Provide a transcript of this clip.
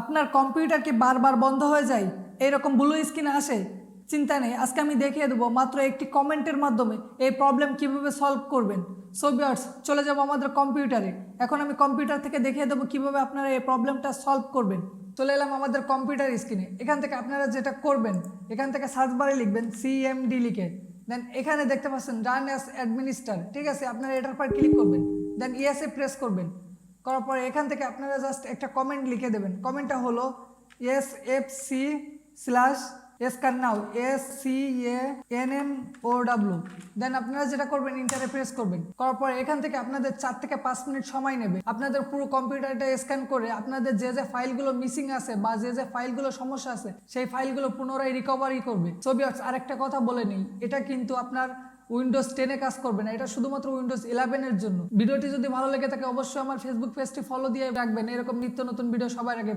আপনার কম্পিউটার কি বারবার বন্ধ হয়ে যায়? এরকম ব্লু স্ক্রিন আসে? চিন্তা নেই, আজকে আমি দেখিয়ে দেবো মাত্র একটি কমেন্টের মাধ্যমে এই প্রবলেম কীভাবে সলভ করবেন। সো বিয়ার্স চলে যাব আমাদের কম্পিউটারে এখন আমি কম্পিউটার থেকে দেখিয়ে দেবো কীভাবে আপনারা এই প্রবলেমটা সলভ করবেন। চলে এলাম আমাদের কম্পিউটার স্ক্রিনে এখান থেকে আপনারা যেটা করবেন, এখান থেকে সার্চ বারে লিখবেন সিএমডি লিখে। দেন এখানে দেখতে পাচ্ছেন রান অ্যাস অ্যাডমিনিস্টার ঠিক আছে, আপনারা এটার পর ক্লিক করবেন। দেন ইএসএ প্রেস করবেন। করার পরে এখান থেকে আপনারা জাস্ট একটা কমেন্ট লিখে দেবেন। কমেন্টটা হলো S F C slash S car now S C A N N O W then আপনারা যেটা করবেন ইন্টারে প্রেস করবেন। করার পর এখান থেকে আপনাদের চার থেকে পাঁচ মিনিট সময় নেবে। আপনাদের পুরো কম্পিউটারটা স্ক্যান করে আপনাদের যে যে ফাইলগুলো মিসিং আছে বা যে যে ফাইলগুলো সমস্যা আছে, সেই ফাইলগুলো পুনরায় রিকভারি করবে। ছবি আরেকটা কথা বলে নেই। এটা কিন্তু আপনার উইন্ডোজ টেনে কাজ করবে না। এটা শুধুমাত্র উইন্ডোজ ইলেভেনের জন্য। ভিডিওটি যদি ভালো লেগে থাকে, অবশ্যই আমার ফেসবুক পেজটি ফলো দিয়ে রাখবেন। এরকম নিত্য নতুন ভিডিও সবার আগে।